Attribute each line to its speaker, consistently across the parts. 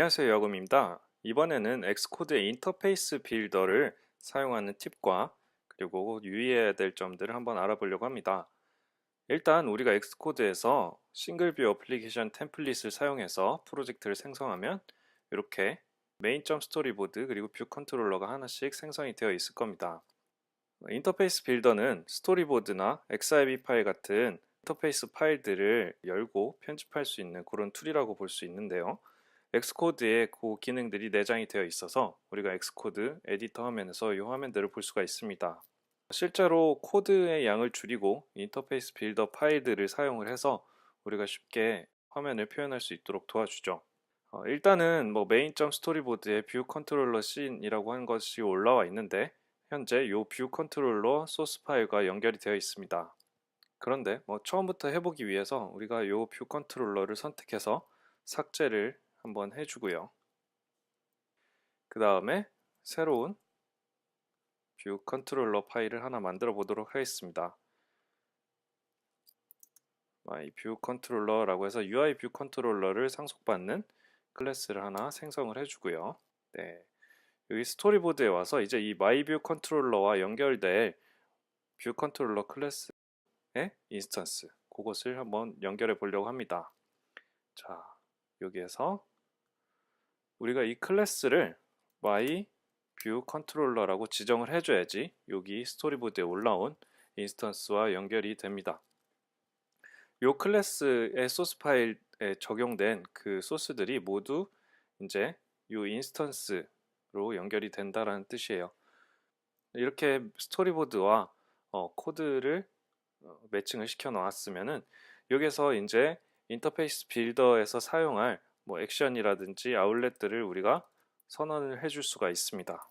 Speaker 1: 안녕하세요 여금입니다. 이번에는 엑스코드의 인터페이스 빌더를 사용하는 팁과 그리고 유의해야 될 점들을 한번 알아보려고 합니다. 일단 우리가 엑스코드에서 싱글뷰 어플리케이션 템플릿을 사용해서 프로젝트를 생성하면 이렇게 메인.스토리보드 스토리보드 그리고 뷰 컨트롤러가 하나씩 생성이 되어 있을 겁니다. 인터페이스 빌더는 스토리보드나 XIB 파일 같은 인터페이스 파일들을 열고 편집할 수 있는 그런 툴이라고 볼 수 있는데요. 엑스코드에 그 기능들이 내장이 되어 있어서 우리가 엑스코드 에디터 화면에서 이 화면들을 볼 수가 있습니다. 실제로 코드의 양을 줄이고 인터페이스 빌더 파일들을 사용을 해서 우리가 쉽게 화면을 표현할 수 있도록 도와주죠. 어, 일단은 뭐 메인.스토리보드에 뷰 컨트롤러 씬이라고 하는 것이 올라와 있는데 현재 이 뷰 컨트롤러 소스 파일과 연결이 되어 있습니다. 그런데 뭐 처음부터 해보기 위해서 우리가 이 뷰 컨트롤러를 선택해서 삭제를 한번 해주고요. 그 다음에 새로운 뷰 컨트롤러 파일을 하나 만들어 보도록 하겠습니다. my 뷰 컨트롤러라고 해서 UI 뷰 컨트롤러를 상속받는 클래스를 하나 생성을 해주고요. 네. 여기 스토리보드에 와서 이제 이 my 뷰 컨트롤러와 연결될 뷰 컨트롤러 클래스의 인스턴스 그것을 한번 연결해 보려고 합니다. 자, 여기에서 우리가 이 클래스를 my view controller라고 지정을 해줘야지 여기 스토리보드에 올라온 인스턴스와 연결이 됩니다. 이 클래스의 소스 파일에 적용된 그 소스들이 모두 이제 이 인스턴스로 연결이 된다라는 뜻이에요. 이렇게 스토리보드와 어, 코드를 어, 매칭을 시켜 놓았으면은 여기서 이제 인터페이스 빌더에서 사용할 뭐 액션이라든지 아울렛들을 우리가 선언을 해줄 수가 있습니다.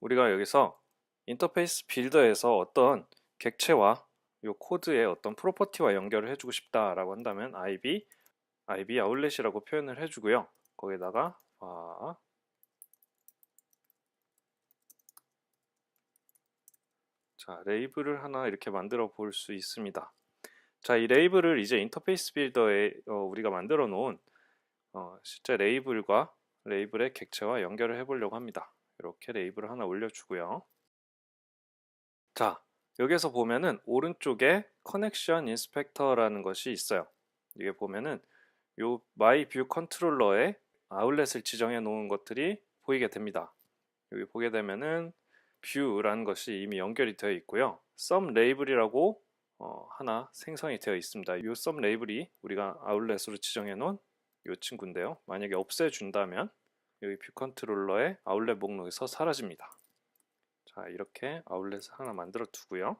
Speaker 1: 우리가 여기서 인터페이스 빌더에서 어떤 객체와 이 코드의 어떤 프로퍼티와 연결을 해주고 싶다라고 한다면 IB, IB 아울렛이라고 표현을 해주고요. 거기다가 아, 자 레이블을 하나 이렇게 만들어 볼 수 있습니다. 자, 이 레이블을 이제 인터페이스 빌더에 어, 우리가 만들어 놓은 어, 실제 레이블과 레이블의 객체와 연결을 해보려고 합니다. 이렇게 레이블을 하나 올려주고요. 자, 여기서 보면은 오른쪽에 커넥션 인스펙터라는 것이 있어요. 이게 보면은 요 마이 뷰 컨트롤러에 아울렛을 지정해 놓은 것들이 보이게 됩니다. 여기 보게 되면은 뷰라는 것이 이미 연결이 되어 있고요. 썸 레이블이라고 어, 하나 생성이 되어 있습니다. 이 썸 레이블이 우리가 아울렛으로 지정해 놓은 이 친구인데요. 만약에 없애준다면 여기 뷰 컨트롤러의 아울렛 목록에서 사라집니다. 자 이렇게 아울렛을 하나 만들어 두고요.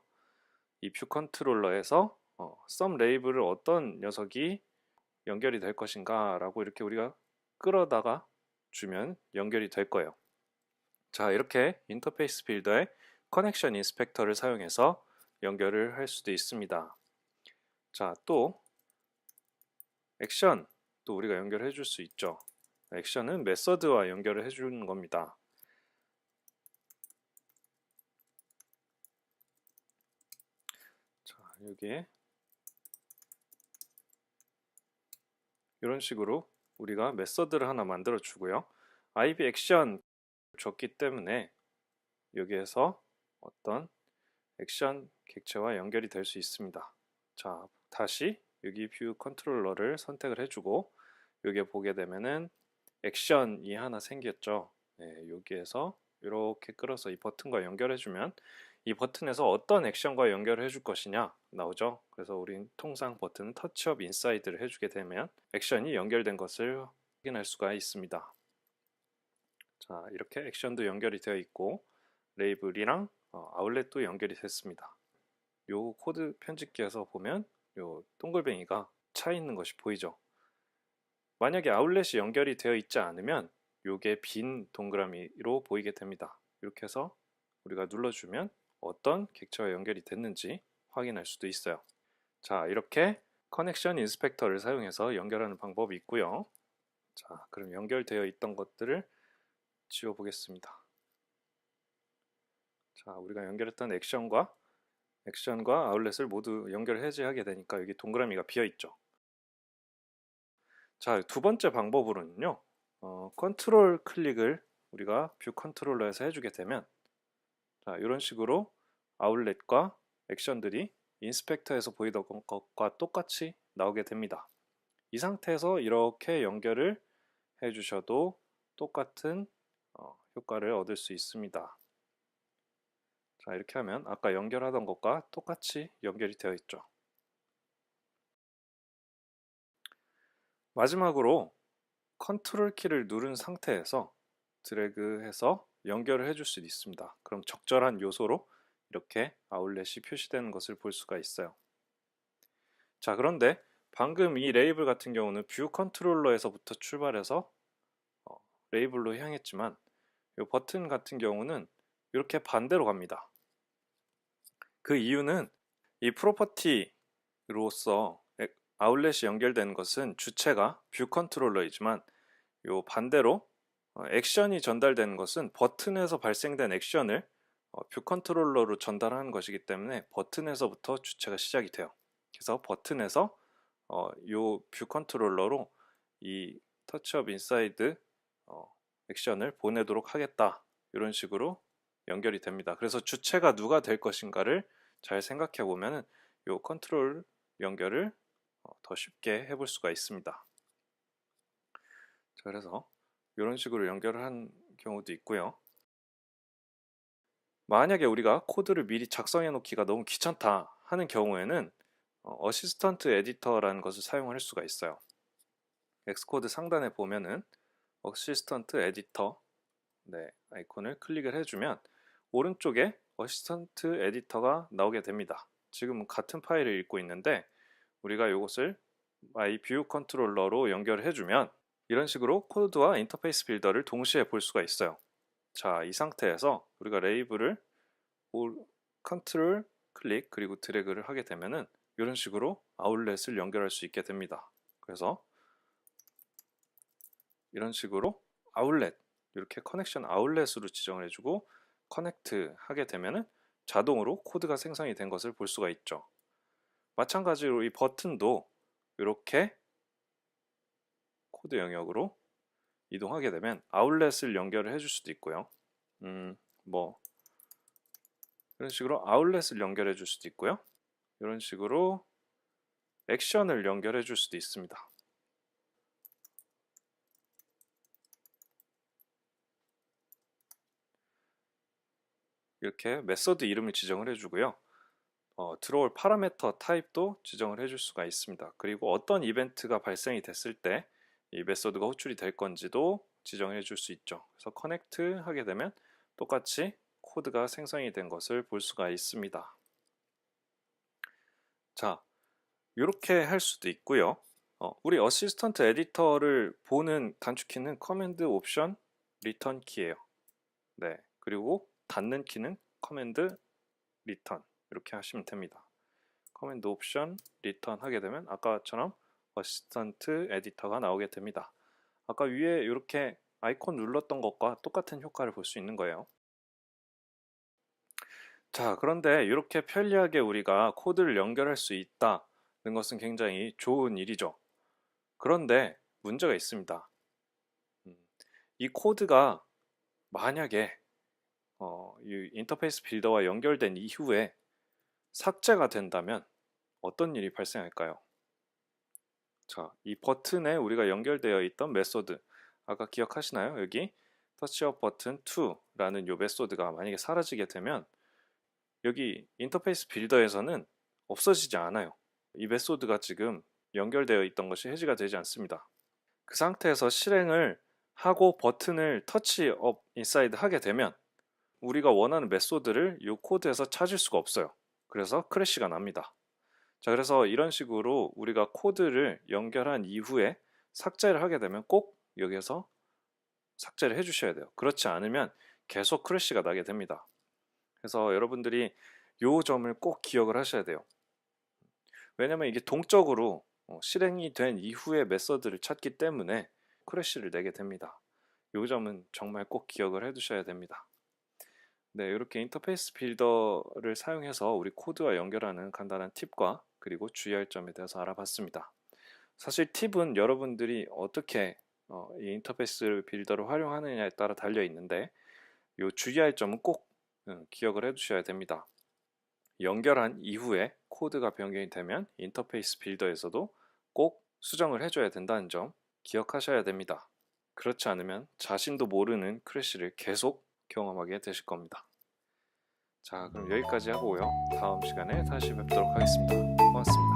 Speaker 1: 이 뷰 컨트롤러에서 어, 썸 레이블을 어떤 녀석이 연결이 될 것인가 라고 이렇게 우리가 끌어다가 주면 연결이 될 거예요. 자 이렇게 인터페이스 빌더의 커넥션 인스펙터를 사용해서 연결을 할 수도 있습니다. 자, 또 액션 또 우리가 연결해 줄 수 있죠. 액션은 메서드와 연결을 해 주는 겁니다. 자, 여기에 이런 식으로 우리가 메서드를 하나 만들어 주고요. IB 액션 줬기 때문에 여기에서 어떤 액션 객체와 연결이 될 수 있습니다. 자, 다시 여기 뷰 컨트롤러를 선택을 해주고 여기에 보게 되면은 액션이 하나 생겼죠. 네, 여기에서 이렇게 끌어서 이 버튼과 연결해주면 이 버튼에서 어떤 액션과 연결을 해줄 것이냐 나오죠. 그래서 우린 통상 버튼은 터치업 인사이드를 해주게 되면 액션이 연결된 것을 확인할 수가 있습니다. 자, 이렇게 액션도 연결이 되어 있고 레이블이랑 어, 아울렛도 연결이 됐습니다. 요 코드 편집기에서 보면 요 동글뱅이가 차 있는 것이 보이죠. 만약에 아울렛이 연결이 되어 있지 않으면 요게 빈 동그라미로 보이게 됩니다. 이렇게 해서 우리가 눌러주면 어떤 객체와 연결이 됐는지 확인할 수도 있어요. 자 이렇게 커넥션 인스펙터를 사용해서 연결하는 방법이 있고요. 자 그럼 연결되어 있던 것들을 지워 보겠습니다. 자, 우리가 연결했던 액션과 액션과 아울렛을 모두 연결 해제하게 되니까 여기 동그라미가 비어 있죠. 자, 두 번째 방법으로는요. 어, 컨트롤 클릭을 우리가 뷰 컨트롤러에서 해주게 되면 자, 이런 식으로 아울렛과 액션들이 인스펙터에서 보이던 것과 똑같이 나오게 됩니다. 이 상태에서 이렇게 연결을 해주셔도 똑같은 어, 효과를 얻을 수 있습니다. 자, 이렇게 하면 아까 연결하던 것과 똑같이 연결이 되어 있죠. 마지막으로 컨트롤 키를 누른 상태에서 드래그해서 연결을 해줄 수 있습니다. 그럼 적절한 요소로 이렇게 아울렛이 표시되는 것을 볼 수가 있어요. 자, 그런데 방금 이 레이블 같은 경우는 뷰 컨트롤러에서부터 출발해서 어, 레이블로 향했지만 이 버튼 같은 경우는 이렇게 반대로 갑니다. 그 이유는 이 프로퍼티로서 아울렛이 연결되는 것은 주체가 뷰 컨트롤러이지만 요 반대로 어, 액션이 전달되는 것은 버튼에서 발생된 액션을 어, 뷰 컨트롤러로 전달하는 것이기 때문에 버튼에서부터 주체가 시작이 돼요. 그래서 버튼에서 어, 요뷰 컨트롤러로 이 터치업 인사이드 액션을 보내도록 하겠다. 이런 식으로 연결이 됩니다. 그래서 주체가 누가 될 것인가를 잘 생각해 보면은 요 컨트롤 연결을 더 쉽게 해볼 수가 있습니다. 자, 그래서 이런 식으로 연결을 한 경우도 있고요. 만약에 우리가 코드를 미리 작성해 놓기가 너무 귀찮다 하는 경우에는 어, 시스턴트 에디터라는 것을 사용할 수가 있어요. 엑스코드 상단에 보면은 어시스턴트 에디터 네, 아이콘을 클릭을 해주면 오른쪽에 어시스턴트 에디터가 나오게 됩니다. 지금은 같은 파일을 읽고 있는데 우리가 이것을 my view 컨트롤러로 연결을 해주면 이런 식으로 코드와 인터페이스 빌더를 동시에 볼 수가 있어요. 자, 이 상태에서 우리가 레이블을 컨트롤 클릭 그리고 드래그를 하게 되면은 이런 식으로 아울렛을 연결할 수 있게 됩니다. 그래서 이런 식으로 아울렛 이렇게 커넥션 아울렛으로 지정을 해주고 커넥트 하게 되면은 자동으로 코드가 생성이 된 것을 볼 수가 있죠. 마찬가지로 이 버튼도 이렇게 코드 영역으로 이동하게 되면 아울렛을 연결을 해줄 수도 있고요. 음, 뭐 이런 식으로 아울렛을 연결해 줄 수도 있고요. 이런 식으로 액션을 연결해 줄 수도 있습니다. 이렇게 메서드 이름을 지정을 해주고요. 어, 들어올 파라메터 타입도 지정을 해줄 수가 있습니다. 그리고 어떤 이벤트가 발생이 됐을 때 이 메서드가 호출이 될 건지도 지정해 줄 수 있죠. 그래서 커넥트 하게 되면 똑같이 코드가 생성이 된 것을 볼 수가 있습니다. 자, 이렇게 할 수도 있고요. 어, 우리 어시스턴트 에디터를 보는 단축키는 커맨드 옵션 리턴 키예요. 네, 그리고 닫는 키는 커맨드 리턴 이렇게 하시면 됩니다. 커맨드 옵션 리턴 하게 되면 아까처럼 어시스턴트 에디터가 나오게 됩니다. 아까 위에 이렇게 아이콘 눌렀던 것과 똑같은 효과를 볼 수 있는 거예요. 자, 그런데 이렇게 편리하게 우리가 코드를 연결할 수 있다는 것은 굉장히 좋은 일이죠. 그런데 문제가 있습니다. 음, 이 코드가 만약에 어, 이 인터페이스 빌더와 연결된 이후에 삭제가 된다면 어떤 일이 발생할까요? 자, 이 버튼에 우리가 연결되어 있던 메소드 아까 기억하시나요? 여기 터치업 버튼 2라는 요 메소드가 만약에 사라지게 되면 여기 인터페이스 빌더에서는 없어지지 않아요. 이 메소드가 지금 연결되어 있던 것이 해지가 되지 않습니다. 그 상태에서 실행을 하고 버튼을 터치업 인사이드 하게 되면 우리가 원하는 메소드를 이 코드에서 찾을 수가 없어요. 그래서 크래시가 납니다. 자, 그래서 이런 식으로 우리가 코드를 연결한 이후에 삭제를 하게 되면 꼭 여기에서 삭제를 해 주셔야 돼요. 그렇지 않으면 계속 크래시가 나게 됩니다. 그래서 여러분들이 이 점을 꼭 기억을 하셔야 돼요. 왜냐면 이게 동적으로 어, 실행이 된 이후에 메서드를 찾기 때문에 크래시를 내게 됩니다. 이 점은 정말 꼭 기억을 해 두셔야 됩니다. 네, 이렇게 인터페이스 빌더를 사용해서 우리 코드와 연결하는 간단한 팁과 그리고 주의할 점에 대해서 알아봤습니다. 사실 팁은 여러분들이 어떻게 어, 이 인터페이스 빌더를 활용하느냐에 따라 달려 있는데 요 주의할 점은 꼭 음, 기억을 해 두셔야 됩니다. 연결한 이후에 코드가 변경이 되면 인터페이스 빌더에서도 꼭 수정을 해줘야 된다는 점 기억하셔야 됩니다. 그렇지 않으면 자신도 모르는 크래시를 계속 경험하게 되실 겁니다. 자, 그럼 여기까지 하고요. 다음 시간에 다시 뵙도록 하겠습니다. 고맙습니다.